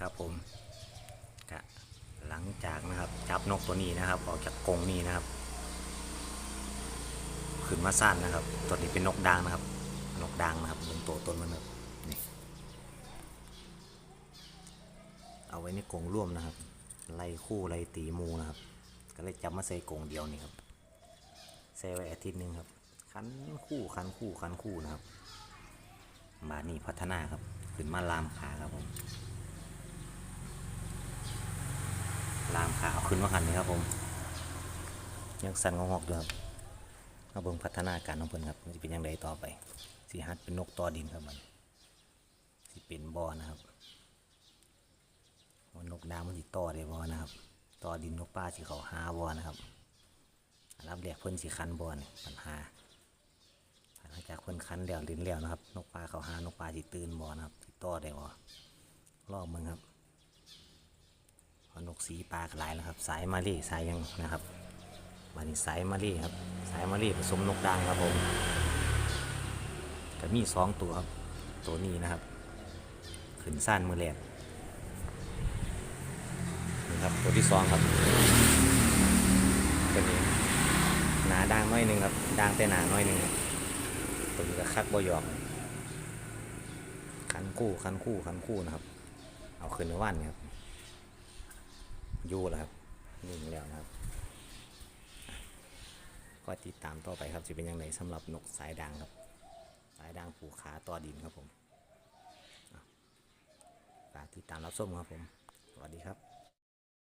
ครับผมกะหลังจากนะครับจับนกตัวนี้นะครับ ออกจากกรงนี้นะครับ ขึ้นมาสั้นนะครับ ตัวนี้เป็นนกด่างนะครับ นกด่างนะครับบนตัวต้นมันแบบนี่ เอาไว้ในกรงร่วมนะครับ ไล่คู่ไล่ตีมูนะครับ ก็เลยจับมาใส่กรงเดียวนี่ครับใส่ไว้อาทิตย์หนึงครับ คันคู่คันคู่คันคู่นะครับมานี่พัฒนาครับขึ้นมาลามขาครับผมลามขาเอาขึ้นมาหันนี่ครับผมยังสั่นงอกๆด้วยครับมาเบิ่งพัฒนาการของเพิ่นครับมันจะเป็นยังไงต่อไปสีหัดเป็นนกต่อดินครับมันสิเป็นบอนะครับ ว่านกดามันสิต่อได้บอนะครับต่อดินนกป้าสิเขาหาบอนะครับรับแรกเพิ่นสิคันบอนี่ปัญหาหลังจากเพิ่นคันแล้วดินแล้วนะครับนกปลาเขาหานกปลาสิตื่นบอนะครับสิต่อได้บอรอบมึงครับนกสีปลากหลายแล้วครับ สายมาลี่สายยังนะครับมานี่สายมาลี่ครับ สายมาลี่ผสมนกด่างครับผมก็มีสองตัวครับ ตัวนี้นะครับ ขึ้นสั้นมือแรก ตัวที่สองครับตัวนี้หนาด่างน้อยหนึ่งครับด่างแต่หนาน้อยหนึ่งตัวนี้ก็คักบ่หยอกคันคู่คันคู่คันคู่นะครับ เอาขึ้นในว่านนะครับยู่แล้วครับนิ่งแล้วนะครับก็ติดตามต่อไปครับจะเป็นยังไงสำหรับนกสายด่างครับ สายด่างผูกขาต่อดินครับผมฝากติดตามรับชมครับผม สวัสดีครับ